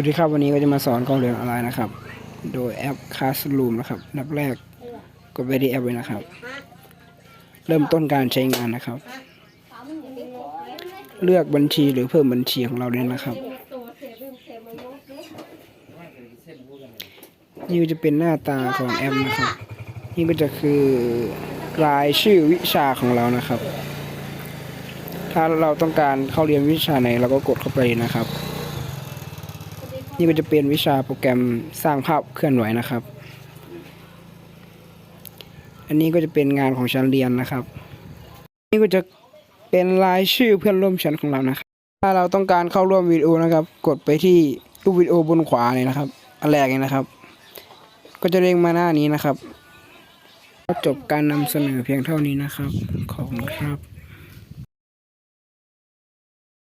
วัสดีครับวันนี้ก็จะมาสอนการเรียนออนไลน์นะครับ โดยแอป Classroom นะครับนับแรกกดไปที่แอปเลยนะครับ เริ่มต้นการใช้งานนะครับ เลือกบัญชีหรือเพิ่มบัญชีของเราเลยนะครับนี่จะเป็นหน้าตาของแอปนะครับนี่ก็จะคือรายชื่อวิชาของเรานะครับ ถ้าเราต้องการเข้าเรียนวิชาไหนเราก็กดเข้าไปนะครับ นี่ก็จะเป็นวิชาโปรแกรมสร้างภาพเคลื่อนไหวนะครับ อันนี้ก็จะเป็นงานของชั้นเรียนนะครับ นี่ก็จะเป็นรายชื่อเพื่อนร่วมชั้นของเรานะครับ ถ้าเราต้องการเข้าร่วมวิดีโอนะครับ กดไปที่รูปวิดีโอบนขวาเลยนะครับ อันแรกเลยนะครับ ก็จะเด้งมาหน้านี้นะครับก็จบการนำเสนอเพียงเท่านี้นะครับ ขอบคุณครับ